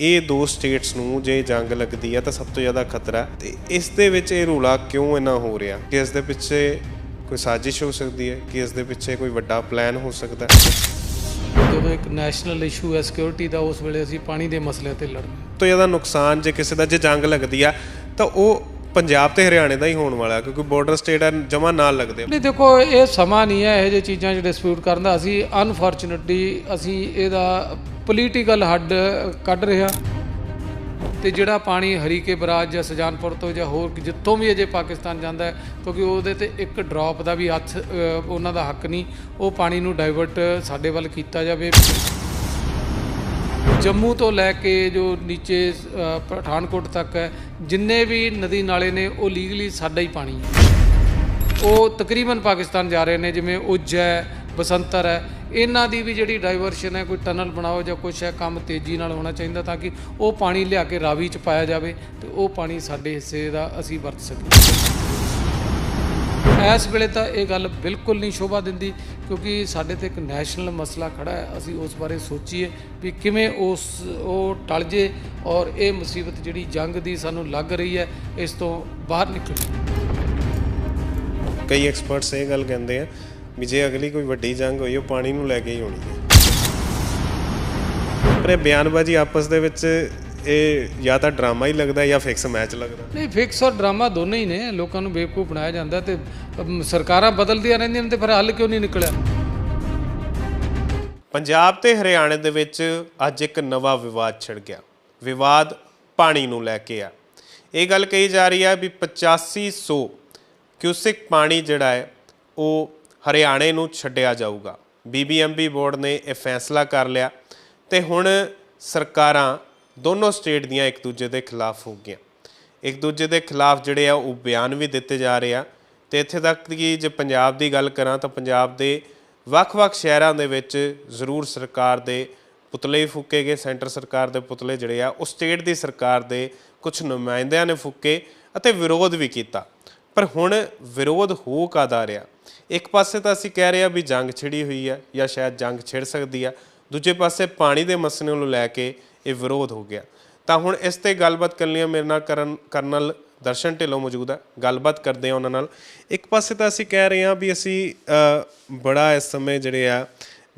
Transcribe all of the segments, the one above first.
ਇਹ ਦੋ ਸਟੇਟਸ ਨੂੰ ਜੇ ਜੰਗ ਲੱਗਦੀ ਹੈ ਤਾਂ ਸਭ ਤੋਂ ਜ਼ਿਆਦਾ ਖਤਰਾ। ਤੇ ਇਸ ਦੇ ਵਿੱਚ ਇਹ ਰੌਲਾ ਕਿਉਂ ਇੰਨਾ ਹੋ ਰਿਹਾ? ਕਿ ਇਸ ਦੇ ਪਿੱਛੇ ਕੋਈ ਸਾਜ਼ਿਸ਼ ਹੋ ਸਕਦੀ ਹੈ? ਕਿ ਇਸ ਦੇ ਪਿੱਛੇ ਕੋਈ ਵੱਡਾ ਪਲਾਨ ਹੋ ਸਕਦਾ ਹੈ? ਜਦੋਂ ਇੱਕ ਨੈਸ਼ਨਲ ਇਸ਼ੂ ਹੈ ਸਿਕਿਉਰਿਟੀ ਦਾ ਉਸ ਵੇਲੇ ਅਸੀਂ ਪਾਣੀ ਦੇ ਮਸਲੇ ਤੇ ਲੜਨਾ ਤੋਂ ਜ਼ਿਆਦਾ ਨੁਕਸਾਨ ਜੇ ਕਿਸੇ ਦਾ ਜੇ ਜੰਗ ਲੱਗਦੀ ਆ ਤਾਂ ਉਹ ਪੰਜਾਬ ਤੇ ਹਰਿਆਣੇ ਦਾ ਹੀ ਹੋਣ ਵਾਲਾ, ਕਿਉਂਕਿ ਬਾਰਡਰ ਸਟੇਟ ਆ, ਜਮਾ ਨਾਲ ਲੱਗਦੇ ਨਹੀਂ, ਦੇਖੋ, ਇਹ ਸਮਾਂ ਨਹੀਂ ਹੈ, ਇਹੋ ਜਿਹੇ ਚੀਜ਼ਾਂ 'ਚ ਡਿਸਪਿਊਟ ਕਰਨ ਦਾ। ਅਸੀਂ ਅਨਫੋਰਚੂਨਟਲੀ ਅਸੀਂ ਇਹਦਾ ਪੋਲੀਟੀਕਲ ਹੱਡ ਕੱਢ ਰਿਹਾ ਤੇ ਜਿਹੜਾ ਪਾਣੀ ਹਰੀਕੇ ਬਰਾਜ ਜਾਂ ਸਜਾਨਪੁਰ ਤੋਂ ਜਾਂ ਹੋਰ ਜਿੱਥੋਂ ਵੀ ਅਜੇ ਪਾਕਿਸਤਾਨ ਜਾਂਦਾ ਹੈ, ਕਿਉਂਕਿ ਉਹਦੇ ਤੇ ਇੱਕ ਡ੍ਰੌਪ ਦਾ ਵੀ ਹੱਥ ਉਹਨਾਂ ਦਾ ਹੱਕ ਨਹੀਂ, ਉਹ ਪਾਣੀ ਨੂੰ ਡਾਈਵਰਟ ਸਾਡੇ ਵੱਲ ਕੀਤਾ ਜਾਵੇ। ਜੰਮੂ ਤੋਂ ਲੈ ਕੇ ਜੋ ਨੀਚੇ ਪਠਾਨਕੋਟ ਤੱਕ ਹੈ, ਜਿੰਨੇ ਵੀ ਨਦੀ ਨਾਲੇ ਨੇ, ਉਹ ਲੀਗਲੀ ਸਾਡਾ ਹੀ ਪਾਣੀ ਹੈ। ਉਹ ਤਕਰੀਬਨ ਪਾਕਿਸਤਾਨ ਜਾ ਰਹੇ ਨੇ, ਜਿਵੇਂ ਉੱਜ ਹੈ, ਬਸੰਤਰ ਹੈ, ਇਹਨਾਂ ਦੀ ਵੀ ਜਿਹੜੀ ਡਾਈਵਰਸ਼ਨ ਹੈ, ਕੋਈ ਟਨਲ ਬਣਾਓ ਜਾਂ ਕੁਛ ਹੈ, ਕੰਮ ਤੇਜ਼ੀ ਨਾਲ ਹੋਣਾ ਚਾਹੀਦਾ ਤਾਂ ਕਿ ਉਹ ਪਾਣੀ ਲਿਆ ਕੇ ਰਾਵੀ ਚ ਪਾਇਆ ਜਾਵੇ ਤੇ ਉਹ ਪਾਣੀ ਸਾਡੇ ਹਿੱਸੇ ਦਾ ਅਸੀਂ ਵਰਤ ਸਕੀਏ। ਇਸ ਵੇਲੇ ਤਾਂ ਇਹ ਗੱਲ ਬਿਲਕੁਲ ਨਹੀਂ ਸ਼ੋਭਾ ਦਿੰਦੀ, ਕਿਉਂਕਿ ਸਾਡੇ ਤੇ ਇੱਕ ਨੈਸ਼ਨਲ ਮਸਲਾ ਖੜਾ ਹੈ। ਅਸੀਂ ਉਸ ਬਾਰੇ ਸੋਚੀਏ ਵੀ ਕਿਵੇਂ ਉਸ, ਉਹ ਟਲ ਜੇ ਔਰ ਇਹ ਮੁਸੀਬਤ ਜਿਹੜੀ ਜੰਗ ਦੀ ਸਾਨੂੰ ਲੱਗ ਰਹੀ ਹੈ, ਇਸ ਤੋਂ ਬਾਹਰ ਨਿਕਲ। ਕਈ ਐਕਸਪਰਟਸ ਇਹ ਗੱਲ ਕਹਿੰਦੇ ਆ ਵੀ ਜੇ ਅਗਲੀ ਕੋਈ ਵੱਡੀ ਜੰਗ ਹੋਈ, ਉਹ ਪਾਣੀ ਨੂੰ ਲੈ ਕੇ ਹੀ ਹੋਣੀ ਹੈ। ਪਰ ਇਹ ਬਿਆਨਬਾਜ਼ੀ ਆਪਸ ਦੇ ਵਿੱਚ ਇਹ ਜਾਂ ਤਾਂ ਡਰਾਮਾ ਹੀ ਲੱਗਦਾ ਜਾਂ ਫਿਕਸ ਮੈਚ ਲੱਗਦਾ। ਨਹੀਂ ਫਿਕਸ ਔਰ ਡਰਾਮਾ ਦੋਨੇ ਹੀ ਨੇ ਲੋਕਾਂ ਨੂੰ ਬੇਵਕੂਫ ਬਣਾਇਆ ਜਾਂਦਾ ਤੇ ਸਰਕਾਰਾਂ ਬਦਲਦੀਆਂ ਰਹਿੰਦੀਆਂ ਨੇ ਤੇ ਫਿਰ ਹੱਲ ਕਿਉਂ ਨਹੀਂ ਨਿਕਲਿਆ? ਪੰਜਾਬ ਤੇ ਹਰਿਆਣੇ ਦੇ ਵਿੱਚ ਅੱਜ ਇੱਕ ਨਵਾਂ ਵਿਵਾਦ ਛਿੜ ਗਿਆ। ਵਿਵਾਦ ਪਾਣੀ ਨੂੰ ਲੈ ਕੇ ਆ। ਇਹ ਗੱਲ ਕਹੀ ਜਾ ਰਹੀ ਹੈ ਵੀ 8500 ਕਿਊਸਿਕ ਪਾਣੀ ਜਿਹੜਾ ਹੈ ਉਹ ਹਰਿਆਣੇ ਨੂੰ ਛੱਡਿਆ ਜਾਊਗਾ। ਬੀਬੀਐਮਬੀ ਬੋਰਡ ਨੇ ਇਹ ਫੈਸਲਾ ਕਰ ਲਿਆ ਤੇ ਹੁਣ ਸਰਕਾਰਾਂ ਦੋਨੋਂ ਸਟੇਟ ਦੀਆਂ ਇੱਕ ਦੂਜੇ ਦੇ ਖਿਲਾਫ ਹੋ ਗਈਆਂ। ਇੱਕ ਦੂਜੇ ਦੇ ਖਿਲਾਫ ਜਿਹੜੇ ਆ, ਉਹ ਬਿਆਨ ਵੀ ਦਿੱਤੇ ਜਾ ਰਹੇ ਆ। ਤੇ ਇੱਥੇ ਤੱਕ ਕਿ ਜੇ ਪੰਜਾਬ ਦੀ ਗੱਲ ਕਰਾਂ ਤਾਂ ਪੰਜਾਬ ਦੇ ਵੱਖ-ਵੱਖ ਸ਼ਹਿਰਾਂ ਦੇ ਵਿੱਚ ਜ਼ਰੂਰ ਸਰਕਾਰ ਦੇ ਪੁਤਲੇ ਫੂਕੇ ਗਏ। ਸੈਂਟਰ ਸਰਕਾਰ ਦੇ ਪੁਤਲੇ ਜਿਹੜੇ ਆ, ਉਹ ਸਟੇਟ ਦੀ ਸਰਕਾਰ ਦੇ ਕੁਝ ਨੁਮਾਇੰਦਿਆਂ ਨੇ ਫੂਕੇ ਅਤੇ ਵਿਰੋਧ ਵੀ ਕੀਤਾ। ਪਰ ਹੁਣ ਵਿਰੋਧ ਹੋ ਕਾਦਾ ਰਿਹਾ? ਇੱਕ ਪਾਸੇ ਤਾਂ ਅਸੀਂ ਕਹਿ ਰਹੇ ਆ ਵੀ ਜੰਗ ਛਿੜੀ ਹੋਈ ਆ ਜਾਂ ਸ਼ਾਇਦ ਜੰਗ ਛਿੜ ਸਕਦੀ ਆ। ਦੂਜੇ ਪਾਸੇ ਪਾਣੀ ਦੇ ਮਸਲੇ ਨੂੰ ਲੈ ਕੇ ਇਹ ਵਿਰੋਧ ਹੋ ਗਿਆ। ਤਾਂ ਹੁਣ ਇਸ ਤੇ ਗੱਲਬਾਤ ਕਰਨ ਲਈ ਮੇਰੇ ਨਾਲ ਕਰਨ, ਕਰਨਲ ਦਰਸ਼ਨ ਢਿੱਲੋਂ ਮੌਜੂਦ ਹੈ। ਗੱਲਬਾਤ ਕਰਦੇ ਆ ਉਹਨਾਂ ਨਾਲ। ਇੱਕ ਪਾਸੇ ਤਾਂ ਅਸੀਂ ਕਹਿ ਰਹੇ ਹਾਂ ਵੀ ਅਸੀਂ ਬੜਾ ਇਸ ਸਮੇਂ ਜਿਹੜੇ ਆ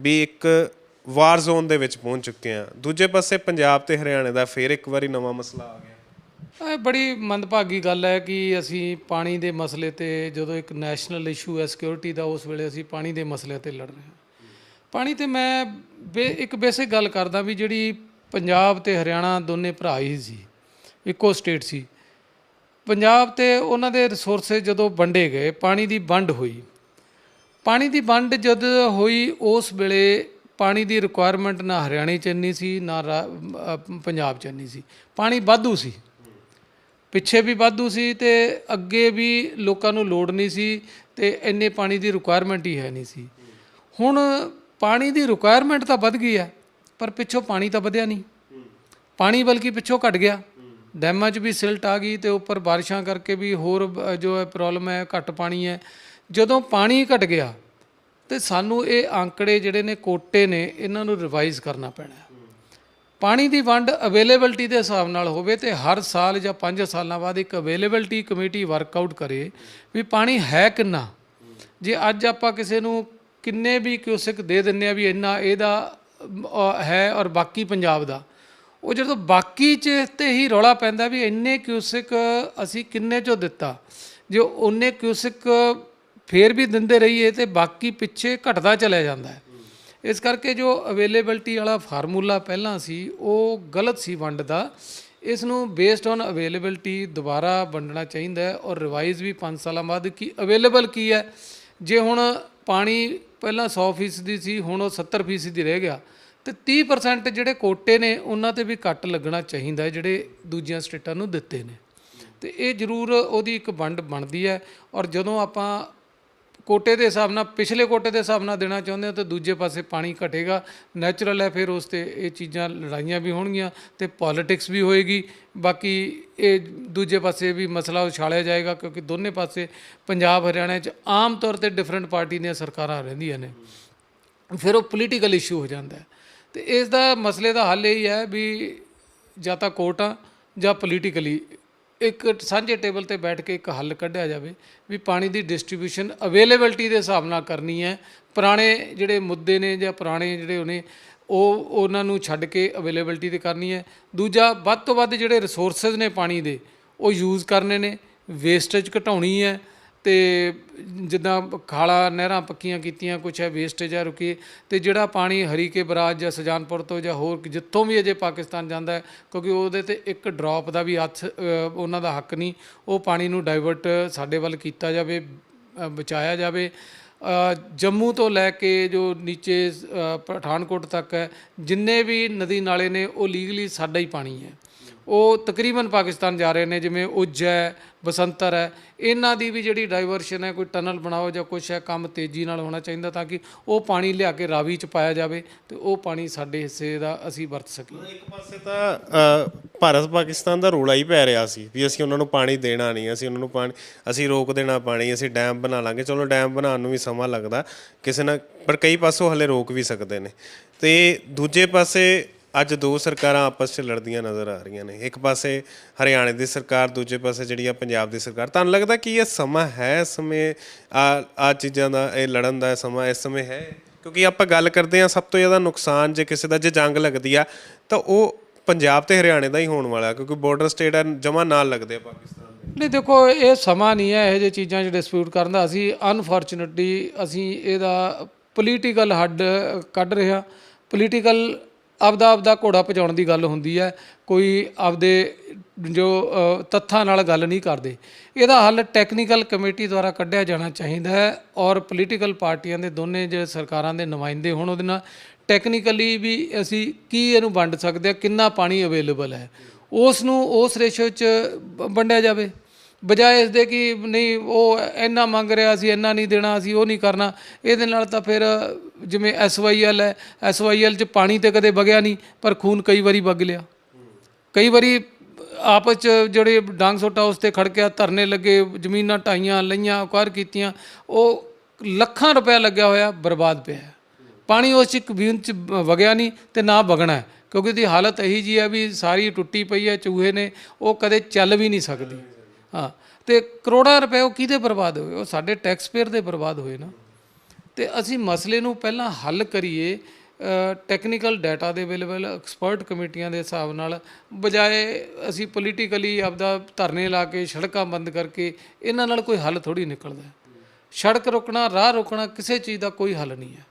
ਵੀ ਇੱਕ ਵਾਰ ਜ਼ੋਨ ਦੇ ਵਿੱਚ ਪਹੁੰਚ ਚੁੱਕੇ ਆ ਦੂਜੇ ਪਾਸੇ ਪੰਜਾਬ ਤੇ ਹਰਿਆਣੇ ਦਾ ਫੇਰ ਇੱਕ ਵਾਰੀ ਨਵਾਂ ਮਸਲਾ ਆ ਗਿਆ। ਇਹ ਬੜੀ ਮੰਦਭਾਗੀ ਗੱਲ ਹੈ ਕਿ ਅਸੀਂ ਪਾਣੀ ਦੇ ਮਸਲੇ ਤੇ ਜਦੋਂ ਇੱਕ ਨੈਸ਼ਨਲ ਇਸ਼ੂ ਹੈ ਸਿਕਿਉਰਿਟੀ ਦਾ, ਉਸ ਵੇਲੇ ਅਸੀਂ ਪਾਣੀ ਦੇ ਮਸਲੇ ਤੇ ਲੜ ਰਹੇ ਹਾਂ। ਪਾਣੀ ਤੇ ਮੈਂ ਬੇ- ਇੱਕ ਬੇਸਿਕ ਗੱਲ ਕਰਦਾ ਵੀ ਜਿਹੜੀ ਪੰਜਾਬ ਤੇ ਹਰਿਆਣਾ ਦੋਨੇ ਭਰਾ ਹੀ ਸੀ, ਇੱਕੋ ਸਟੇਟ ਸੀ। ਪੰਜਾਬ ਤੇ ਉਹਨਾਂ ਦੇ ਰਿਸੋਰਸਸ ਜਦੋਂ ਵੰਡੇ ਗਏ, ਪਾਣੀ ਦੀ ਵੰਡ ਹੋਈ। ਪਾਣੀ ਦੀ ਵੰਡ ਜਦ ਹੋਈ, ਉਸ ਵੇਲੇ ਪਾਣੀ ਦੀ ਰਿਕੁਆਇਰਮੈਂਟ ਨਾ ਹਰਿਆਣੇ ਚ ਇੰਨੀ ਸੀ, ਨਾ ਰਾ- ਪੰਜਾਬ ਚ ਇੰਨੀ ਸੀ। ਪਾਣੀ ਵਾਧੂ ਸੀ। ਪਿੱਛੇ ਵੀ ਵਾਧੂ ਸੀ ਤੇ ਅੱਗੇ ਵੀ ਲੋਕਾਂ ਨੂੰ ਲੋੜ ਨਹੀਂ ਸੀ ਤੇ ਇੰਨੇ ਪਾਣੀ ਦੀ ਰਿਕੁਆਇਰਮੈਂਟ ਹੀ ਹੈ ਨਹੀਂ ਸੀ। ਹੁਣ ਪਾਣੀ ਦੀ ਰਿਕੁਆਇਰਮੈਂਟ ਤਾਂ ਵੱਧ ਗਈ ਹੈ ਪਰ ਪਿੱਛੋਂ ਪਾਣੀ ਤਾਂ ਵਧਿਆ ਨਹੀਂ। ਪਾਣੀ ਬਲਕਿ ਪਿੱਛੋਂ ਘਟ ਗਿਆ। ਡੈਮਾਂ 'ਚ ਵੀ ਸਿਲਟ ਆ ਗਈ ਤੇ ਉੱਪਰ ਬਾਰਿਸ਼ਾਂ ਕਰਕੇ ਵੀ ਹੋਰ ਜੋ ਹੈ ਪ੍ਰੋਬਲਮ ਹੈ, ਘੱਟ ਪਾਣੀ ਹੈ। ਜਦੋਂ ਪਾਣੀ ਘਟ ਗਿਆ, ਤੇ ਸਾਨੂੰ ਇਹ ਅੰਕੜੇ ਜਿਹੜੇ ਨੇ ਕੋਟੇ ਨੇ, ਇਹਨਾਂ ਨੂੰ ਰਿਵਾਈਜ਼ ਕਰਨਾ ਪੈਣਾ ਪਾਣੀ ਦੀ ਵੰਡ ਅਵੇਲੇਬਿਲਟੀ ਦੇ ਹਿਸਾਬ ਨਾਲ ਹੋਵੇ ਤੇ ਹਰ ਸਾਲ ਜਾਂ 5 ਸਾਲਾਂ ਬਾਅਦ ਇੱਕ ਅਵੇਲੇਬਿਲਟੀ ਕਮੇਟੀ ਵਰਕਆਊਟ ਕਰੇ ਵੀ ਪਾਣੀ ਹੈ ਕਿੰਨਾ। ਜੇ ਅੱਜ ਆਪਾਂ ਕਿਸੇ ਨੂੰ ਕਿੰਨੇ ਵੀ ਕਿਊਸਿਕ ਦੇ ਦਿੰਨੇ ਆ ਵੀ ਇੰਨਾ ਇਹਦਾ ਹੈ ਔਰ ਬਾਕੀ ਪੰਜਾਬ ਦਾ। ਉਹ ਜਦੋਂ ਬਾਕੀ ਚ ਤੇ ਹੀ ਰੌਲਾ ਪੈਂਦਾ ਵੀ ਇੰਨੇ ਕਿਊਸਿਕ ਅਸੀਂ ਕਿੰਨੇ ਚੋਂ ਦਿੱਤਾ। ਜੇ ਉਹਨੇ ਕਿਊਸਿਕ ਫੇਰ ਵੀ ਦਿੰਦੇ ਰਹੀਏ ਤੇ ਬਾਕੀ ਪਿੱਛੇ ਘਟਦਾ ਚਲਿਆ ਜਾਂਦਾ ਹੈ। ਇਸ ਕਰਕੇ ਜੋ ਅਵੇਲੇਬਿਲਟੀ ਵਾਲਾ ਫਾਰਮੂਲਾ ਪਹਿਲਾਂ ਸੀ, ਉਹ ਗਲਤ ਸੀ ਵੰਡ ਦਾ। ਇਸ ਨੂੰ ਬੇਸਡ ਔਨ ਅਵੇਲੇਬਿਲਟੀ ਦੁਬਾਰਾ ਵੰਡਣਾ ਚਾਹੀਦਾ ਹੈ ਔਰ ਰਿਵਾਈਜ਼ ਵੀ 5 ਸਾਲਾਂ ਬਾਅਦ ਕਿ ਅਵੇਲੇਬਲ ਕੀ ਹੈ। ਜੇ ਹੁਣ ਪਾਣੀ ਪਹਿਲਾਂ 100% ਦੀ ਸੀ, ਹੁਣ ਉਹ 70% ਦੀ ਰਹਿ ਗਿਆ। ਤੇ 30% ਜਿਹੜੇ ਕੋਟੇ ਨੇ, ਉਹਨਾਂ ਤੇ ਵੀ ਕੱਟ ਲੱਗਣਾ ਚਾਹੀਦਾ ਜਿਹੜੇ ਦੂਜੀਆਂ ਸਟੇਟਾਂ ਨੂੰ ਦਿੱਤੇ ਨੇ। ਤੇ ਇਹ ਜ਼ਰੂਰ ਉਹਦੀ ਇੱਕ ਵੰਡ ਬਣਦੀ ਹੈ। ਔਰ ਜਦੋਂ ਆਪਾਂ ਕੋਟੇ ਦੇ ਹਿਸਾਬ ਨਾਲ, ਪਿਛਲੇ ਕੋਟੇ ਦੇ ਹਿਸਾਬ ਨਾਲ ਦੇਣਾ ਚਾਹੁੰਦੇ ਹੋ ਤਾਂ ਦੂਜੇ ਪਾਸੇ ਪਾਣੀ ਘਟੇਗਾ। ਨੈਚੁਰਲ ਹੈ, ਫਿਰ ਉਸ ਤੇ ਇਹ ਚੀਜ਼ਾਂ ਲੜਾਈਆਂ ਵੀ ਹੋਣਗੀਆਂ ਤੇ ਪੋਲਿਟਿਕਸ ਵੀ ਹੋਏਗੀ। ਬਾਕੀ ਇਹ ਦੂਜੇ ਪਾਸੇ ਵੀ ਮਸਲਾ ਉਛਾਲਿਆ ਜਾਏਗਾ ਕਿਉਂਕਿ ਦੋਨੇ ਪਾਸੇ ਪੰਜਾਬ, ਹਰਿਆਣਾ 'ਚ ਆਮ ਤੌਰ ਤੇ ਡਿਫਰੈਂਟ ਪਾਰਟੀ ਦੀਆਂ ਸਰਕਾਰਾਂ ਰਹਿੰਦੀਆਂ ਨੇ। ਫਿਰ ਉਹ ਪੋਲੀਟੀਕਲ ਇਸ਼ੂ ਹੋ ਜਾਂਦਾ ਹੈ। ਤੇ ਇਸ ਦਾ ਮਸਲੇ ਦਾ ਹੱਲ ਇਹ ਹੀ ਹੈ ਵੀ ਜਾਂ ਤਾਂ ਕੋਰਟਾਂ ਜਾਂ ਪੋਲੀਟੀਕਲੀ ਇੱਕ ਸਾਂਝੇ ਟੇਬਲ ਤੇ ਬੈਠ ਕੇ ਇੱਕ ਹੱਲ ਕੱਢਿਆ ਜਾਵੇ ਵੀ ਪਾਣੀ ਦੀ ਡਿਸਟ੍ਰੀਬਿਊਸ਼ਨ ਅਵੇਲੇਬਿਲਟੀ ਦੇ ਹਿਸਾਬ ਨਾਲ ਕਰਨੀ ਹੈ। ਪੁਰਾਣੇ ਜਿਹੜੇ ਮੁੱਦੇ ਨੇ ਜਾਂ ਪੁਰਾਣੇ ਜਿਹੜੇ ਉਹਨੇ, ਉਹ ਉਹਨਾਂ ਨੂੰ ਛੱਡ ਕੇ ਅਵੇਲੇਬਿਲਟੀ ਤੇ ਕਰਨੀ ਹੈ। ਦੂਜਾ, ਵੱਧ ਤੋਂ ਵੱਧ ਜਿਹੜੇ ਰਿਸੋਰਸਸ ਨੇ ਪਾਣੀ ਦੇ, ਉਹ ਯੂਜ਼ ਕਰਨੇ ਨੇ। ਵੇਸਟੇਜ ਘਟਾਉਣੀ ਹੈ। ਤੇ ਜਿੱਦਾਂ ਖਾਲਾ ਨਹਿਰਾਂ ਪੱਕੀਆਂ ਕੀਤੀਆਂ, ਕੁਛ ਹੈ ਵੇਸਟੇਜ ਹੈ ਰੁਕੀ, ਤੇ ਜਿਹੜਾ ਪਾਣੀ ਹਰੀਕੇ ਬਰਾਜ ਜਾਂ ਸਜਾਨਪੁਰ ਤੋਂ ਜਾਂ ਹੋਰ ਜਿੱਥੋਂ ਵੀ ਅਜੇ ਪਾਕਿਸਤਾਨ ਜਾਂਦਾ ਹੈ, ਕਿਉਂਕਿ ਉਹਦੇ ਤੇ ਇੱਕ ਡ੍ਰੌਪ ਦਾ ਵੀ ਹੱਥ ਉਹਨਾਂ ਦਾ ਹੱਕ ਨਹੀਂ, ਉਹ ਪਾਣੀ ਨੂੰ ਡਾਈਵਰਟ ਸਾਡੇ ਵੱਲ ਕੀਤਾ ਜਾਵੇ ਬਚਾਇਆ ਜਾਵੇ। ਜੰਮੂ ਤੋਂ ਲੈ ਕੇ ਜੋ ਨੀਚੇ ਪਠਾਨਕੋਟ ਤੱਕ ਹੈ, ਜਿੰਨੇ ਵੀ ਨਦੀ ਨਾਲੇ ਨੇ, ਉਹ ਲੀਗਲੀ ਸਾਡਾ ਹੀ ਪਾਣੀ ਹੈ। ਉਹ ਤਕਰੀਬਨ ਪਾਕਿਸਤਾਨ ਜਾ ਰਹੇ ਨੇ, ਜਿਵੇਂ ਉੱਜ ਹੈ ਬਸੰਤਰ ਹੈ। ਇਹਨਾਂ ਦੀ ਵੀ ਜਿਹੜੀ ਡਾਈਵਰਸ਼ਨ ਹੈ, ਕੋਈ ਟਨਲ ਬਣਾਓ ਜਾਂ ਕੁਛ ਹੈ, ਕੰਮ ਤੇਜ਼ੀ ਨਾਲ ਹੋਣਾ ਚਾਹੀਦਾ ਤਾਂ ਕਿ ਉਹ ਪਾਣੀ ਲਿਆ ਕੇ ਰਾਵੀ ਚ ਪਾਇਆ ਜਾਵੇ ਤੇ ਉਹ ਪਾਣੀ ਸਾਡੇ ਹਿੱਸੇ ਦਾ ਅਸੀਂ ਵਰਤ ਸਕੀਏ। ਇੱਕ ਪਾਸੇ ਤਾਂ ਭਾਰਤ ਪਾਕਿਸਤਾਨ ਦਾ ਰੋਲਾ ਹੀ ਪੈ ਰਿਹਾ ਸੀ ਵੀ ਅਸੀਂ ਉਹਨਾਂ ਨੂੰ ਪਾਣੀ ਦੇਣਾ ਨਹੀਂ, ਅਸੀਂ ਉਹਨਾਂ ਨੂੰ ਪਾਣੀ, ਅਸੀਂ ਰੋਕ ਦੇਣਾ ਪਾਣੀ, ਅਸੀਂ ਡੈਮ ਬਣਾ ਲਾਂਗੇ। ਚਲੋ ਡੈਮ ਬਣਾਉਣ ਨੂੰ ਵੀ ਸਮਾਂ ਲੱਗਦਾ ਕਿਸੇ ਨਾ, ਪਰ ਕਈ ਪਾਸੋਂ ਹਲੇ ਰੋਕ ਵੀ ਸਕਦੇ ਨੇ। ਤੇ ਦੂਜੇ ਪਾਸੇ ਅੱਜ ਦੋ ਸਰਕਾਰਾਂ ਆਪਸ 'ਚ ਲੜਦੀਆਂ ਨਜ਼ਰ ਆ ਰਹੀਆਂ ਨੇ। ਇੱਕ ਪਾਸੇ ਹਰਿਆਣੇ ਦੀ ਸਰਕਾਰ, ਦੂਜੇ ਪਾਸੇ ਜਿਹੜੀ ਆ ਪੰਜਾਬ ਦੀ ਸਰਕਾਰ। ਤੁਹਾਨੂੰ ਲੱਗਦਾ ਕਿ ਇਹ ਸਮਾਂ ਹੈ, ਇਸ ਸਮੇਂ ਆ ਆ ਚੀਜ਼ਾਂ ਦਾ, ਇਹ ਲੜਨ ਦਾ ਸਮਾਂ ਇਸ ਸਮੇਂ ਹੈ? ਕਿਉਂਕਿ ਆਪਾਂ ਗੱਲ ਕਰਦੇ ਆ ਸਭ ਤੋਂ ਜ਼ਿਆਦਾ ਨੁਕਸਾਨ ਜੇ ਕਿਸੇ ਦਾ, ਜੇ ਜੰਗ ਲੱਗਦੀ ਆ, ਤਾਂ ਉਹ ਪੰਜਾਬ ਤੇ ਹਰਿਆਣੇ ਦਾ ਹੀ ਹੋਣ ਵਾਲਾ ਕਿਉਂਕਿ ਬਾਰਡਰ ਸਟੇਟ ਆ ਜਮਾ ਨਾਲ ਲੱਗਦੇ ਆ ਪਾਕਿਸਤਾਨ ਦੇ। ਨਹੀਂ, ਦੇਖੋ, ਇਹ ਸਮਾਂ ਨਹੀਂ ਹੈ, ਇਹੋ ਜਿਹੇ ਚੀਜ਼ਾਂ 'ਚ ਡਿਸਪਿਊਟ ਕਰਨ ਦਾ। ਅਸੀਂ ਅਨਫੋਰਚੂਨਟਲੀ ਅਸੀਂ ਇਹਦਾ ਪੋਲੀਟੀਕਲ ਹੱਡ ਕੱਢ ਰਿਹਾ ਪੋਲੀਟੀਕਲ ਆਪਦਾ ਆਪਦਾ ਘੋੜਾ ਪਹੁੰਚਾਉਣ ਦੀ ਗੱਲ ਹੁੰਦੀ ਹੈ, ਕੋਈ ਆਪਦੇ ਜੋ ਤੱਥਾਂ ਨਾਲ ਗੱਲ ਨਹੀਂ ਕਰਦੇ। ਇਹਦਾ ਹੱਲ ਟੈਕਨੀਕਲ ਕਮੇਟੀ ਦੁਆਰਾ ਕੱਢਿਆ ਜਾਣਾ ਚਾਹੀਦਾ ਹੈ ਔਰ ਪੋਲੀਟੀਕਲ ਪਾਰਟੀਆਂ ਦੇ ਦੋਨੇ ਜਿਹੜੇ ਸਰਕਾਰਾਂ ਦੇ ਨੁਮਾਇੰਦੇ ਹੋਣ ਉਹਦੇ ਨਾਲ। ਟੈਕਨੀਕਲੀ ਵੀ ਅਸੀਂ ਕੀ ਇਹਨੂੰ ਵੰਡ ਸਕਦੇ ਆ ਕਿੰਨਾ ਪਾਣੀ ਅਵੇਲੇਬਲ ਹੈ। ਉਸ ਨੂੰ, ਉਸ ਰੇਸ਼ੋ 'ਚ ਵੰਡਿਆ ਜਾਵੇ। ਬਜਾਏ ਇਸ ਦੇ ਕਿ ਨਹੀਂ, ਉਹ ਇੰਨਾ ਮੰਗ ਰਿਹਾ ਸੀ ਇੰਨਾ ਨਹੀਂ ਦੇਣਾ, ਅਸੀਂ ਉਹ ਨਹੀਂ ਕਰਨਾ, ਇਹਦੇ ਨਾਲ ਤਾਂ ਫਿਰ ਜਿਵੇਂ ਐਸਵਾਈਐਲ ਹੈ, ਐਸਵਾਈਐਲ 'ਚ ਪਾਣੀ ਤੇ ਕਦੇ ਵਗਿਆ ਨਹੀਂ, ਪਰ ਖੂਨ ਕਈ ਵਾਰੀ ਵਗ ਲਿਆ। ਕਈ ਵਾਰੀ ਆਪਸ ਚ ਜਿਹੜੇ ਡਾਂਗ ਸੋਟਾ ਉਸ ਤੇ ਖੜਕਿਆ ਧਰਨੇ ਲੱਗੇ, ਜ਼ਮੀਨਾਂ ਢਾਈਆਂ, ਲਈਆਂ ਅਕਵਾਇਰ ਕੀਤੀਆਂ, ਉਹ ਲੱਖਾਂ ਰੁਪਏ ਲੱਗਿਆ ਹੋਇਆ, ਬਰਬਾਦ ਪਿਆ ਪਾਣੀ ਉਸ ਚ ਇੱਕ ਬੂੰਦ ਚ ਵਗਿਆ ਨਹੀਂ ਤੇ ਨਾ ਵਗਣਾ ਕਿਉਂਕਿ ਉਹਦੀ ਹਾਲਤ ਇਹੀ ਜੀ ਹੈ ਵੀ ਸਾਰੀ ਟੁੱਟੀ ਪਈ ਹੈ, ਚੂਹੇ ਨੇ, ਉਹ ਕਦੇ ਚੱਲ ਵੀ ਨਹੀਂ ਸਕਦੀ। ਹਾਂ, ਤੇ ਕਰੋੜਾਂ ਰੁਪਏ ਉਹ ਕਿਹਦੇ ਬਰਬਾਦ ਹੋਏ? ਉਹ ਸਾਡੇ ਟੈਕਸ ਪੇਅਰ ਦੇ ਬਰਬਾਦ ਹੋਏ ਨਾ। ਤੇ ਅਸੀਂ ਮਸਲੇ ਨੂੰ ਪਹਿਲਾਂ ਹੱਲ ਕਰੀਏ ਟੈਕਨੀਕਲ ਡਾਟਾ ਦੇ ਅਵੇਲੇਬਲ ਐਕਸਪਰਟ ਕਮੇਟੀਆਂ ਦੇ ਹਿਸਾਬ ਨਾਲ, ਬਜਾਏ ਅਸੀਂ ਪੋਲੀਟੀਕਲੀ ਆਪਦਾ ਧਰਨੇ ਲਾ ਕੇ ਸੜਕਾਂ ਬੰਦ ਕਰਕੇ ਇਹਨਾਂ ਨਾਲ ਕੋਈ ਹੱਲ ਥੋੜੀ ਨਿਕਲਦਾ। ਸੜਕ ਰੋਕਣਾ, ਰਾਹ ਰੋਕਣਾ, ਕਿਸੇ ਚੀਜ਼ ਦਾ ਕੋਈ ਹੱਲ ਨਹੀਂ ਹੈ।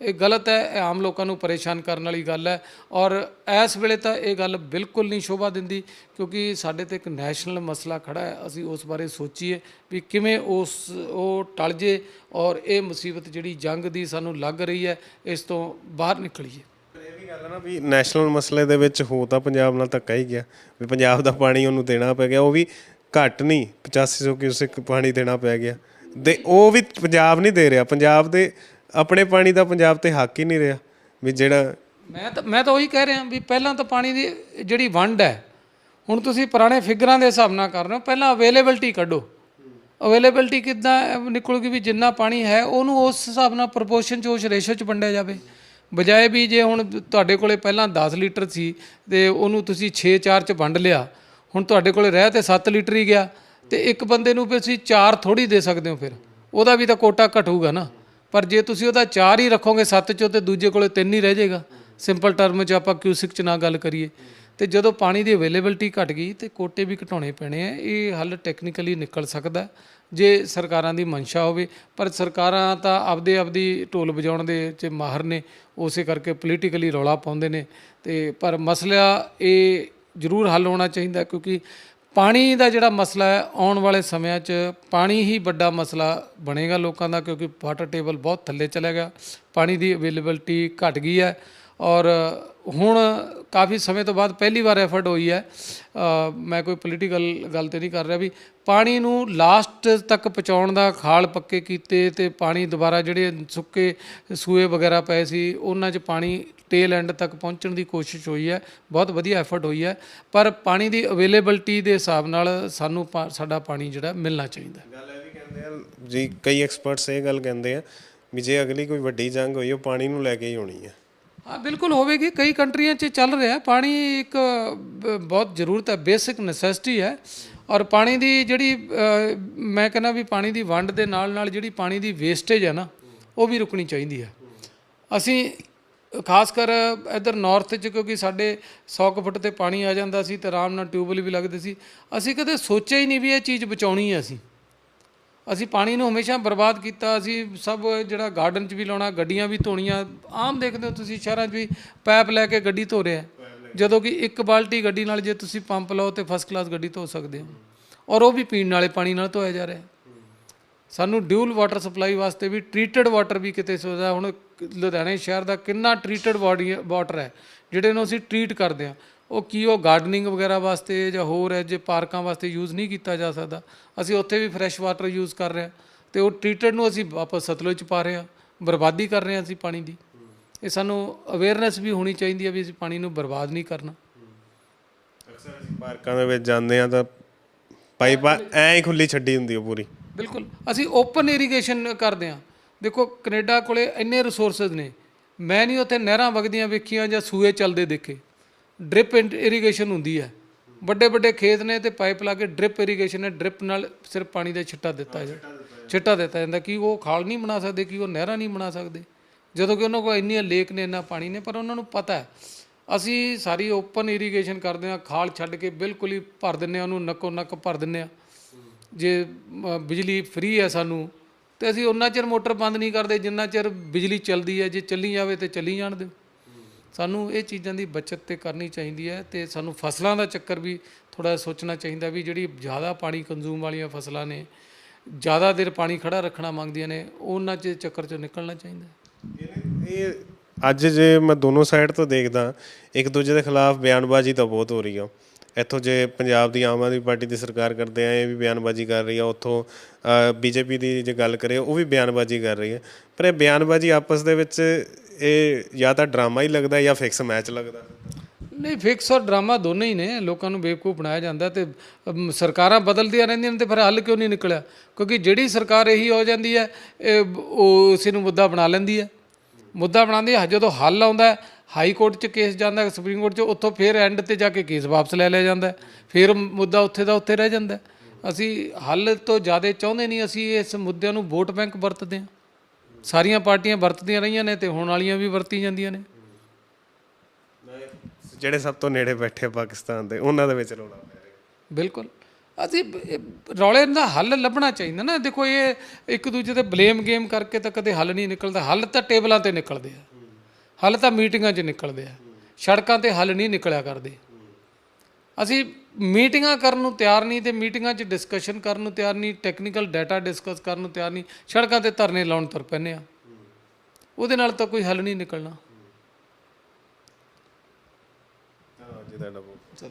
ਇਹ ਗਲਤ ਹੈ, ਇਹ ਆਮ ਲੋਕਾਂ ਨੂੰ ਪਰੇਸ਼ਾਨ ਕਰਨ ਵਾਲੀ ਗੱਲ ਹੈ ਔਰ ਇਸ ਵੇਲੇ ਤਾਂ ਇਹ ਗੱਲ ਬਿਲਕੁਲ ਨਹੀਂ ਸ਼ੋਭਾ ਦਿੰਦੀ ਕਿਉਂਕਿ ਸਾਡੇ ਤੇ ਇੱਕ ਨੈਸ਼ਨਲ ਮਸਲਾ ਖੜਾ ਹੈ, ਅਸੀਂ ਉਸ ਬਾਰੇ ਸੋਚੀਏ ਵੀ ਕਿਵੇਂ ਉਸ, ਉਹ ਟਲ ਜੇ ਔਰ ਇਹ ਮੁਸੀਬਤ ਜਿਹੜੀ ਜੰਗ ਦੀ ਸਾਨੂੰ ਲੱਗ ਰਹੀ ਹੈ, ਇਸ ਤੋਂ ਬਾਹਰ ਨਿਕਲੀਏ। ਇਹ ਵੀ ਗੱਲ ਹੈ ਨਾ ਵੀ ਨੈਸ਼ਨਲ ਮਸਲੇ ਦੇ ਵਿੱਚ ਹੋ ਤਾਂ ਪੰਜਾਬ ਨਾਲ ਧੱਕਾ ਹੀ ਗਿਆ, ਵੀ ਪੰਜਾਬ ਦਾ ਪਾਣੀ ਉਹਨੂੰ ਦੇਣਾ ਪੈ ਗਿਆ, ਉਹ ਵੀ ਘੱਟ ਨਹੀਂ 8500 ਕਿਊਸਿਕ ਪਾਣੀ ਦੇਣਾ ਪੈ ਗਿਆ। ਦੇ ਉਹ ਵੀ ਪੰਜਾਬ ਨਹੀਂ ਦੇ ਰਿਹਾ, ਪੰਜਾਬ ਦੇ ਆਪਣੇ ਪਾਣੀ ਦਾ ਪੰਜਾਬ ਤੇ ਹੱਕ ਹੀ ਨਹੀਂ ਰਿਹਾ ਵੀ ਜਿਹੜਾ ਮੈਂ ਤਾਂ ਮੈਂ ਤਾਂ ਉਹੀ ਕਹਿ ਰਿਹਾ ਵੀ ਪਹਿਲਾਂ ਤਾਂ ਪਾਣੀ ਦੀ ਜਿਹੜੀ ਵੰਡ ਹੈ, ਹੁਣ ਤੁਸੀਂ ਪੁਰਾਣੇ ਫਿਗਰਾਂ ਦੇ ਹਿਸਾਬ ਨਾਲ ਕਰ ਰਹੇ ਹੋ, ਪਹਿਲਾਂ ਅਵੇਲੇਬਿਲਟੀ ਕੱਢੋ। ਅਵੇਲੇਬਿਲਟੀ ਕਿੱਦਾਂ ਨਿਕਲੂਗੀ ਵੀ ਜਿੰਨਾ ਪਾਣੀ ਹੈ, ਉਹਨੂੰ ਉਸ ਹਿਸਾਬ ਨਾਲ ਪ੍ਰੋਪੋਰਸ਼ਨ ਚ, ਉਸ ਰੇਸ਼ੋ ਚ ਵੰਡਿਆ ਜਾਵੇ। ਬਜਾਏ ਵੀ ਜੇ ਹੁਣ ਤੁਹਾਡੇ ਕੋਲੇ ਪਹਿਲਾਂ 10 ਲੀਟਰ ਸੀ ਤੇ ਉਹਨੂੰ ਤੁਸੀਂ 6 4 ਚ ਵੰਡ ਲਿਆ, ਹੁਣ ਤੁਹਾਡੇ ਕੋਲੇ ਰਹਿ ਤੇ 7 ਲੀਟਰ ਹੀ ਗਿਆ, ਤੇ ਇੱਕ ਬੰਦੇ ਨੂੰ ਵੀ ਤੁਸੀਂ 4 ਥੋੜੀ ਦੇ ਸਕਦੇ ਹੋ ਫਿਰ। ਉਹਦਾ ਵੀ ਤਾਂ ਕੋਟਾ ਘਟੂਗਾ ਨਾ। ਪਰ ਜੇ ਤੁਸੀਂ ਉਹਦਾ 4 ਹੀ ਰੱਖੋਗੇ 7 ਚੋਂ ਤੇ ਦੂਜੇ ਕੋਲੇ 3 ਹੀ ਰਹਿ ਜਾਏਗਾ। ਸਿੰਪਲ ਟਰਮ 'ਚ ਆਪਾਂ ਕਿਊਸਿਕ 'ਚ ਨਾ ਗੱਲ ਕਰੀਏ। ਤੇ ਜਦੋਂ ਪਾਣੀ ਦੀ ਅਵੇਲੇਬਿਲਟੀ ਘਟ ਗਈ ਤੇ ਕੋਟੇ ਵੀ ਘਟਾਉਣੇ ਪੈਣੇ ਆ, ਇਹ ਹੱਲ ਟੈਕਨੀਕਲੀ ਨਿਕਲ ਸਕਦਾ ਜੇ ਸਰਕਾਰਾਂ ਦੀ ਮਨਸ਼ਾ ਹੋਵੇ। ਪਰ ਸਰਕਾਰਾਂ ਤਾਂ ਆਪਦੇ ਆਪਦੀ ਢੋਲ ਵਜਾਉਣ ਦੇ ਚ ਮਾਹਰ ਨੇ, ਉਸੇ ਕਰਕੇ ਪੋਲੀਟੀਕਲੀ ਰੌਲਾ ਪਾਉਂਦੇ ਨੇ। ਤੇ ਪਰ ਮਸਲਾ ਇਹ ਜ਼ਰੂਰ ਹੱਲ ਹੋਣਾ ਚਾਹੀਦਾ ਕਿਉਂਕਿ ਪਾਣੀ ਦਾ ਜਿਹੜਾ ਮਸਲਾ ਹੈ, ਆਉਣ ਵਾਲੇ ਸਮਿਆਂ 'ਚ ਪਾਣੀ ਹੀ ਵੱਡਾ ਮਸਲਾ ਬਣੇਗਾ ਲੋਕਾਂ ਦਾ, ਕਿਉਂਕਿ ਵਾਟਰ ਟੇਬਲ ਬਹੁਤ ਥੱਲੇ ਚਲਾ ਗਿਆ। ਪਾਣੀ ਦੀ ਅਵੇਲੇਬਿਲਟੀ ਘਟ ਗਈ ਹੈ ਔਰ ਹੁਣ ਕਾਫੀ ਸਮੇਂ ਤੋਂ ਬਾਅਦ ਪਹਿਲੀ ਵਾਰ ਐਫਰਟ ਹੋਈ ਹੈ। ਮੈਂ ਕੋਈ ਪੋਲੀਟੀਕਲ ਗੱਲ ਤੇ ਨਹੀਂ ਕਰ ਰਿਹਾ ਵੀ ਪਾਣੀ ਨੂੰ ਲਾਸਟ ਤੱਕ ਪਹੁੰਚਾਉਣ ਦਾ ਖਾਲ ਪੱਕੇ ਕੀਤੇ ਤੇ ਪਾਣੀ ਦੁਬਾਰਾ ਜਿਹੜੇ ਸੁੱਕੇ ਸੂਏ ਵਗੈਰਾ ਪਏ ਸੀ, ਉਹਨਾਂ 'ਚ ਪਾਣੀ ਟੇਲ ਐਂਡ ਤੱਕ ਪਹੁੰਚਣ ਦੀ ਕੋਸ਼ਿਸ਼ ਹੋਈ ਹੈ ਬਹੁਤ ਵਧੀਆ ਐਫਰਟ ਹੋਈ ਹੈ ਪਰ ਪਾਣੀ ਦੀ ਅਵੇਲੇਬਿਲਟੀ ਦੇ ਹਿਸਾਬ ਨਾਲ ਸਾਨੂੰ ਸਾਡਾ ਪਾਣੀ ਜਿਹੜਾ ਮਿਲਣਾ ਚਾਹੀਦਾ ਹੈ। ਗੱਲ ਇਹ ਵੀ ਕਹਿੰਦੇ ਆ ਜੀ ਕਈ ਐਕਸਪਰਟਸ ਇਹ ਗੱਲ ਕਹਿੰਦੇ ਆ ਵੀ ਜੇ ਅਗਲੀ ਕੋਈ ਵੱਡੀ ਜੰਗ ਹੋਈ ਉਹ ਪਾਣੀ ਨੂੰ ਲੈ ਕੇ ਹੀ ਹੋਣੀ ਆ ਹਾਂ ਬਿਲਕੁਲ ਹੋਵੇਗੀ ਕਈ ਕੰਟਰੀਆਂ 'ਚ ਚੱਲ ਰਿਹਾ ਹੈ। ਪਾਣੀ ਇੱਕ ਬਹੁਤ ਜ਼ਰੂਰਤ ਹੈ ਬੇਸਿਕ ਨੈਸੈਸਿਟੀ ਹੈ ਔਰ ਪਾਣੀ ਦੀ ਜਿਹੜੀ ਮੈਂ ਕਹਿੰਦਾ ਵੀ ਪਾਣੀ ਦੀ ਵੰਡ ਦੇ ਨਾਲ ਨਾਲ ਜਿਹੜੀ ਪਾਣੀ ਦੀ ਵੇਸਟੇਜ ਹੈ ਨਾ ਉਹ ਵੀ ਰੁਕਣੀ ਚਾਹੀਦੀ ਹੈ ਅਸੀਂ ਖਾਸ ਕਰ ਇਧਰ ਨਾਰਥ 'ਚ ਕਿਉਂਕਿ ਸਾਡੇ 100 ਕੁ ਫੁੱਟ ਤੇ ਪਾਣੀ ਆ ਜਾਂਦਾ ਸੀ ਤੇ ਆਰਾਮ ਨਾਲ ਟਿਊਬਵੈਲ ਵੀ ਲੱਗਦੇ ਸੀ। ਅਸੀਂ ਕਦੇ ਸੋਚਿਆ ਹੀ ਨਹੀਂ ਵੀ ਇਹ ਚੀਜ਼ ਬਚਾਉਣੀ ਹੈ ਅਸੀਂ। ਅਸੀਂ ਪਾਣੀ ਨੂੰ ਹਮੇਸ਼ਾ ਬਰਬਾਦ ਕੀਤਾ, ਅਸੀਂ ਸਭ ਜਿਹੜਾ ਗਾਰਡਨ 'ਚ ਵੀ ਲਾਉਣਾ, ਗੱਡੀਆਂ ਵੀ ਧੋਣੀਆਂ, ਆਮ ਦੇਖਦੇ ਹੋ ਤੁਸੀਂ ਸ਼ਹਿਰਾਂ 'ਚ ਵੀ ਪੈਪ ਲੈ ਕੇ ਗੱਡੀ ਧੋ ਰਿਹਾ ਜਦੋਂ ਕਿ ਇੱਕ ਬਾਲਟੀ ਗੱਡੀ ਨਾਲ ਜੇ ਤੁਸੀਂ ਪੰਪ ਲਾਓ ਤੇ ਫਸਟ ਕਲਾਸ ਗੱਡੀ ਧੋ ਸਕਦੇ ਹੋ। ਔਰ ਉਹ ਵੀ ਪੀਣ ਵਾਲੇ ਪਾਣੀ ਨਾਲ ਧੋਇਆ ਜਾ ਰਿਹਾ ਸਾਨੂੰ ਡਿਊਲ ਵਾਟਰ ਸਪਲਾਈ ਵਾਸਤੇ ਵੀ ਟ੍ਰੀਟਡ ਵਾਟਰ ਵੀ ਕਿਤੇ ਸੋਚਦਾ ਹੁਣ ਲੁਧਿਆਣੇ ਸ਼ਹਿਰ ਦਾ ਕਿੰਨਾ ਟ੍ਰੀਟਡ ਵਾਟਰ ਹੈ, ਜਿਹੜੇ ਨੂੰ ਅਸੀਂ ਟ੍ਰੀਟ ਕਰਦੇ ਹਾਂ, ਉਹ ਕੀ ਉਹ ਗਾਰਡਨਿੰਗ ਵਗੈਰਾ ਵਾਸਤੇ ਜਾਂ ਹੋਰ ਹੈ, ਜੇ ਪਾਰਕਾਂ ਵਾਸਤੇ ਯੂਜ਼ ਨਹੀਂ ਕੀਤਾ ਜਾ ਸਕਦਾ, ਅਸੀਂ ਉੱਥੇ ਵੀ ਫਰੈਸ਼ ਵਾਟਰ ਯੂਜ਼ ਕਰ ਰਹੇ ਹਾਂ, ਤੇ ਉਹ ਟ੍ਰੀਟਡ ਨੂੰ ਅਸੀਂ ਵਾਪਸ ਸਤਲੁਜ ਚ ਪਾ ਰਹੇ ਹਾਂ, ਬਰਬਾਦੀ ਕਰ ਰਹੇ ਹਾਂ ਅਸੀਂ ਪਾਣੀ ਦੀ, ਇਹ ਸਾਨੂੰ ਅਵੇਅਰਨੈਸ ਵੀ ਹੋਣੀ ਚਾਹੀਦੀ ਹੈ ਵੀ ਅਸੀਂ ਪਾਣੀ ਨੂੰ ਬਰਬਾਦ ਨਹੀਂ ਕਰਨਾ। ਅਕਸਰ ਅਸੀਂ ਪਾਰਕਾਂ ਦੇ ਵਿੱਚ ਜਾਂਦੇ ਆ ਤਾਂ ਪਾਈਪ ਐਂ ਹੀ ਖੁੱਲੀ ਛੱਡੀ ਹੁੰਦੀ ਹੈ ਪੂਰੀ। ਬਿਲਕੁਲ। ਅਸੀਂ ਓਪਨ ਇਰੀਗੇਸ਼ਨ ਕਰਦੇ ਹਾਂ। ਦੇਖੋ, ਕੈਨੇਡਾ ਕੋਲੇ ਇੰਨੇ ਰਿਸੋਰਸਸ ਨੇ। ਮੈਂ ਨਹੀਂ ਉੱਥੇ ਨਹਿਰਾਂ ਵਗਦੀਆਂ ਵੇਖੀਆਂ ਜਾਂ ਸੂਏ ਚੱਲਦੇ ਦੇਖੇ। ਡ੍ਰਿਪ ਇਰੀਗੇਸ਼ਨ ਹੁੰਦੀ ਹੈ। ਵੱਡੇ ਵੱਡੇ ਖੇਤ ਨੇ ਤੇ ਪਾਈਪ ਲਾ ਕੇ ਡ੍ਰਿਪ ਇਰੀਗੇਸ਼ਨ ਨੇ ਡ੍ਰਿਪ ਨਾਲ ਸਿਰਫ ਪਾਣੀ ਦਾ ਛਿੱਟਾ ਦਿੱਤਾ ਜਾਂਦਾ ਛਿੱਟਾ ਦਿੱਤਾ ਜਾਂਦਾ ਕਿ ਉਹ ਖਾਲ ਨਹੀਂ ਬਣਾ ਸਕਦੇ, ਕਿ ਉਹ ਨਹਿਰਾਂ ਨਹੀਂ ਬਣਾ ਸਕਦੇ। ਜਦੋਂ ਕਿ ਉਹਨਾਂ ਕੋਲ ਇੰਨੀਆਂ ਲੇਕ ਨੇ, ਇੰਨਾ ਪਾਣੀ ਨੇ, ਪਰ ਉਹਨਾਂ ਨੂੰ ਪਤਾ ਹੈ। ਅਸੀਂ ਸਾਰੀ ਓਪਨ ਇਰੀਗੇਸ਼ਨ ਕਰਦੇ ਹਾਂ, ਖਾਲ ਛੱਡ ਕੇ ਬਿਲਕੁਲ ਹੀ ਭਰ ਦਿੰਨੇ ਆ ਉਹਨੂੰ ਨੱਕੋ ਨੱਕ ਭਰ ਦਿੰਨੇ ਆ ਜੇ ਬਿਜਲੀ ਫ੍ਰੀ ਹੈ ਸਾਨੂੰ, ਤੇ ਅਸੀਂ ਉਹਨਾਂ ਚਿਰ ਮੋਟਰ ਬੰਦ ਨਹੀਂ ਕਰਦੇ, ਜਿੰਨਾ ਚਿਰ ਬਿਜਲੀ ਚੱਲਦੀ ਹੈ, ਜੇ ਚੱਲੀ ਜਾਵੇ ਤੇ ਚੱਲੀ ਜਾਣ ਦਿਓ। ਸਾਨੂੰ ਇਹ ਚੀਜ਼ਾਂ ਦੀ ਬਚਤ ਤੇ ਕਰਨੀ ਚਾਹੀਦੀ ਹੈ ਤੇ ਸਾਨੂੰ ਫਸਲਾਂ ਦਾ ਚੱਕਰ ਵੀ ਥੋੜਾ ਸੋਚਣਾ ਚਾਹੀਦਾ ਵੀ ਜਿਹੜੀ ਜ਼ਿਆਦਾ ਪਾਣੀ ਕੰਜ਼ੂਮ ਵਾਲੀਆਂ ਫਸਲਾਂ ਨੇ, ਜ਼ਿਆਦਾ ਦੇਰ ਪਾਣੀ ਖੜਾ ਰੱਖਣਾ ਮੰਗਦੀਆਂ ਨੇ ਉਹਨਾਂ ਚ ਚੱਕਰ ਚੋਂ ਨਿਕਲਣਾ ਚਾਹੀਦਾ ਇਹ ਅੱਜ ਜੇ ਮੈਂ ਦੋਨੋਂ ਸਾਈਡ ਤੋਂ ਦੇਖਦਾ, ਇੱਕ ਦੂਜੇ ਦੇ ਖਿਲਾਫ ਬਿਆਨਬਾਜ਼ੀ ਤਾਂ ਬਹੁਤ ਹੋ ਰਹੀ ਆ। ਇੱਥੋਂ ਜੇ ਪੰਜਾਬ ਦੀ ਆਮ ਆਦਮੀ ਪਾਰਟੀ ਦੀ ਸਰਕਾਰ ਕਰਦੇ ਆ, ਇਹ ਵੀ ਬਿਆਨਬਾਜ਼ੀ ਕਰ ਰਹੀ ਆ, ਉੱਥੋਂ ਬੀਜੇਪੀ ਦੀ ਜੇ ਗੱਲ ਕਰੇ, ਉਹ ਵੀ ਬਿਆਨਬਾਜ਼ੀ ਕਰ ਰਹੀ ਹੈ ਪਰ ਇਹ ਬਿਆਨਬਾਜ਼ੀ ਆਪਸ ਦੇ ਵਿੱਚ ਇਹ ਜਾਂ ਤਾਂ ਡਰਾਮਾ ਹੀ ਲੱਗਦਾ ਜਾਂ ਫਿਕਸ ਮੈਚ ਲੱਗਦਾ? ਨਹੀਂ, ਫਿਕਸ ਔਰ ਡਰਾਮਾ ਦੋਨੇ ਹੀ ਨੇ, ਲੋਕਾਂ ਨੂੰ ਬੇਵਕੂਫ ਬਣਾਇਆ ਜਾਂਦਾ ਤੇ ਸਰਕਾਰਾਂ ਬਦਲਦੀਆਂ ਰਹਿੰਦੀਆਂ ਨੇ ਤੇ ਫਿਰ ਹੱਲ ਕਿਉਂ ਨਹੀਂ ਨਿਕਲਿਆ? ਕਿਉਂਕਿ ਜਿਹੜੀ ਸਰਕਾਰ ਇਹੀ ਹੋ ਜਾਂਦੀ ਹੈ, ਇਹ, ਉਹ, ਉਸੇ ਨੂੰ ਮੁੱਦਾ ਬਣਾ ਲੈਂਦੀ ਹੈ। ਮੁੱਦਾ ਬਣਾਉਂਦੀ ਹੈ, ਜਦੋਂ ਹੱਲ ਆਉਂਦਾ ਹਾਈ ਕੋਰਟ 'ਚ ਕੇਸ ਜਾਂਦਾ ਹੈ, ਸੁਪਰੀਮ ਕੋਰਟ 'ਚ ਉੱਥੋਂ ਫਿਰ ਐਂਡ ਤੇ ਜਾ ਕੇ ਕੇਸ ਵਾਪਸ ਲੈ ਲਿਆ ਜਾਂਦਾ। ਫਿਰ ਮੁੱਦਾ ਉੱਥੇ ਦਾ ਉੱਥੇ ਰਹਿ ਜਾਂਦਾ। ਅਸੀਂ ਹੱਲ ਤੋਂ ਜ਼ਿਆਦਾ ਚਾਹੁੰਦੇ ਨਹੀਂ ਅਸੀਂ ਇਸ ਮੁੱਦਿਆਂ ਨੂੰ ਵੋਟ ਬੈਂਕ ਵਰਤਦੇ ਹਾਂ। ਸਾਰੀਆਂ ਪਾਰਟੀਆਂ ਵਰਤਦੀਆਂ ਰਹੀਆਂ ਨੇ ਤੇ ਹੁਣ ਵਾਲੀਆਂ ਵੀ ਵਰਤੀ ਜਾਂਦੀਆਂ ਨੇ। ਜਿਹੜੇ ਸਭ ਤੋਂ ਨੇੜੇ ਬੈਠੇ ਪਾਕਿਸਤਾਨ ਦੇ ਉਹਨਾਂ ਦੇ ਵਿੱਚ ਰਿਹਾ। ਬਿਲਕੁਲ। ਅਸੀਂ ਰੌਲੇ ਦਾ ਹੱਲ ਲੱਭਣਾ ਚਾਹੀਦਾ ਨਾ। ਦੇਖੋ ਇਹ ਇੱਕ ਦੂਜੇ ਤੇ ਬਲੇਮ ਗੇਮ ਕਰਕੇ ਤਾਂ ਕਦੇ ਹੱਲ ਨਹੀਂ ਨਿਕਲਦਾ। ਹੱਲ ਤਾਂ ਟੇਬਲਾਂ ਤੇ ਨਿਕਲਦੇ ਆ। ਹੱਲ ਤਾਂ ਮੀਟਿੰਗਾਂ 'ਚ ਨਿਕਲਦੇ ਆ। ਸੜਕਾਂ ਤੇ ਹੱਲ ਨਹੀਂ ਨਿਕਲਿਆ ਕਰਦੇ। ਅਸੀਂ ਮੀਟਿੰਗਾਂ ਕਰਨ ਨੂੰ ਤਿਆਰ ਨਹੀਂ ਤੇ ਮੀਟਿੰਗਾਂ 'ਚ ਡਿਸਕਸ਼ਨ ਕਰਨ ਨੂੰ ਤਿਆਰ ਨਹੀਂ ਟੈਕਨੀਕਲ ਡਾਟਾ ਡਿਸਕਸ ਕਰਨ ਨੂੰ ਤਿਆਰ ਨਹੀਂ, ਸੜਕਾਂ ਤੇ ਧਰਨੇ ਲਾਉਣ ਤੁਰ ਪੈਂਦੇ ਆ। ਉਹਦੇ ਨਾਲ ਤਾਂ ਕੋਈ ਹੱਲ ਨਹੀਂ ਨਿਕਲਣਾ। ਚਲੋ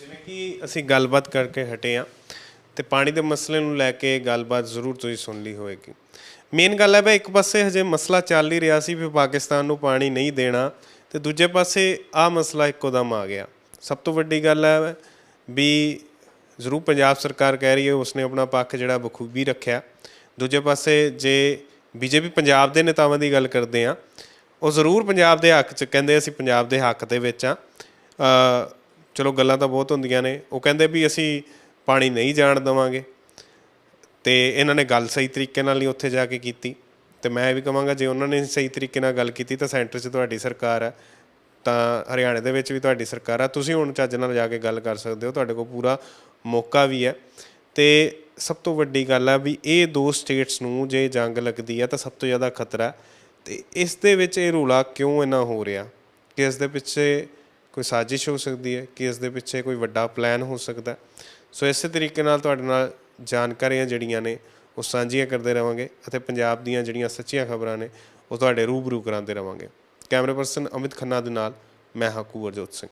ਜਿਵੇਂ ਕਿ ਅਸੀਂ ਗੱਲਬਾਤ ਕਰਕੇ ਹਟੇ ਆ ਤੇ ਪਾਣੀ ਦੇ ਮਸਲੇ ਨੂੰ ਲੈ ਕੇ ਗੱਲਬਾਤ ਜ਼ਰੂਰ ਤੁਸੀਂ ਸੁਣ ਲਈ ਹੋਵੇਗੀ ਮੇਨ ਗੱਲ ਹੈ ਵੀ ਇੱਕ ਪਾਸੇ ਹਜੇ ਮਸਲਾ ਚੱਲ ਹੀ ਰਿਹਾ ਸੀ ਵੀ ਪਾਕਿਸਤਾਨ ਨੂੰ ਪਾਣੀ ਨਹੀਂ ਦੇਣਾ ਤੇ ਦੂਜੇ ਪਾਸੇ ਆ ਮਸਲਾ ਇੱਕੋ ਦਮ ਆ ਗਿਆ। ਸਭ ਤੋਂ ਵੱਡੀ ਗੱਲ ਹੈ ਵੀ ਜ਼ਰੂਰ ਪੰਜਾਬ ਸਰਕਾਰ ਕਹਿ ਰਹੀ ਹੈ ਉਸਨੇ ਆਪਣਾ ਪੱਖ ਜਿਹੜਾ ਬਖੂਬੀ ਰੱਖਿਆ। ਦੂਜੇ ਪਾਸੇ ਜੇ ਬੀਜੇਪੀ ਪੰਜਾਬ ਦੇ ਨੇਤਾਵਾਂ ਦੀ ਗੱਲ ਕਰਦੇ ਆ ਉਹ ਜ਼ਰੂਰ ਪੰਜਾਬ ਦੇ ਹੱਕ 'ਚ ਕਹਿੰਦੇ ਅਸੀਂ ਪੰਜਾਬ ਦੇ ਹੱਕ ਦੇ ਵਿੱਚ ਆ ਚਲੋ ਗੱਲਾਂ ਤਾਂ ਬਹੁਤ ਹੁੰਦੀਆਂ ਨੇ, ਉਹ ਕਹਿੰਦੇ ਵੀ ਅਸੀਂ ਪਾਣੀ ਨਹੀਂ ਜਾਣ ਦੇਵਾਂਗੇ। ਤੇ ਇਹਨਾਂ ਨੇ ਗੱਲ ਸਹੀ ਤਰੀਕੇ ਨਾਲ ਨਹੀਂ ਉੱਥੇ ਜਾ ਕੇ ਕੀਤੀ। ਤੇ ਮੈਂ ਇਹ ਵੀ ਕਹਾਂਗਾ, ਜੇ ਉਹਨਾਂ ਨੇ ਸਹੀ ਤਰੀਕੇ ਨਾਲ ਗੱਲ ਕੀਤੀ ਤਾਂ ਸੈਂਟਰ 'ਚ ਤੁਹਾਡੀ ਸਰਕਾਰ ਹੈ ਤਾਂ ਹਰਿਆਣੇ ਦੇ ਵਿੱਚ ਵੀ ਤੁਹਾਡੀ ਸਰਕਾਰ ਆ। ਤੁਸੀਂ ਹੁਣ ਚੱਜ ਨਾਲ ਜਾ ਕੇ ਗੱਲ ਕਰ ਸਕਦੇ ਹੋ। ਤੁਹਾਡੇ ਕੋਲ ਪੂਰਾ ਮੌਕਾ ਵੀ ਹੈ। ਤੇ ਸਭ ਤੋਂ ਵੱਡੀ ਗੱਲ ਹੈ ਵੀ ਇਹ ਦੋ ਸਟੇਟਸ ਨੂੰ ਜੇ ਜੰਗ ਲੱਗਦੀ ਹੈ ਤਾਂ ਸਭ ਤੋਂ ਜ਼ਿਆਦਾ ਖਤਰਾ। ਹੈ। ਤੇ ਇਸ ਦੇ ਵਿੱਚ ਇਹ ਰੂਲਾ ਕਿਉਂ ਇੰਨਾ ਹੋ ਰਿਹਾ? ਕਿ ਇਸ ਦੇ ਪਿੱਛੇ ਕੋਈ ਸਾਜ਼ਿਸ਼ ਹੋ ਸਕਦੀ ਹੈ? ਕਿ ਇਸ ਦੇ ਪਿੱਛੇ ਕੋਈ ਵੱਡਾ ਪਲਾਨ ਹੋ ਸਕਦਾ? ਸੋ ਇਸੇ ਤਰੀਕੇ ਨਾਲ ਤੁਹਾਡੇ ਨਾਲ ਜਾਣਕਾਰੀਆਂ ਜਿਹੜੀਆਂ ਨੇ, ਉਹ ਸਾਂਝੀਆਂ ਕਰਦੇ ਰਵਾਂਗੇ ਅਤੇ ਪੰਜਾਬ ਦੀਆਂ ਜਿਹੜੀਆਂ ਸੱਚੀਆਂ ਖਬਰਾਂ ਨੇ, ਉਹ ਤੁਹਾਡੇ ਰੂਬਰੂ ਕਰਾਉਂਦੇ ਰਵਾਂਗੇ। ਕੈਮਰਾ ਪਰਸਨ ਅਮਿਤ ਖੰਨਾ ਦੇ ਨਾਲ, ਮੈਂ ਹਾਂ ਕੁਵਰਜੋਤ ਸਿੰਘ।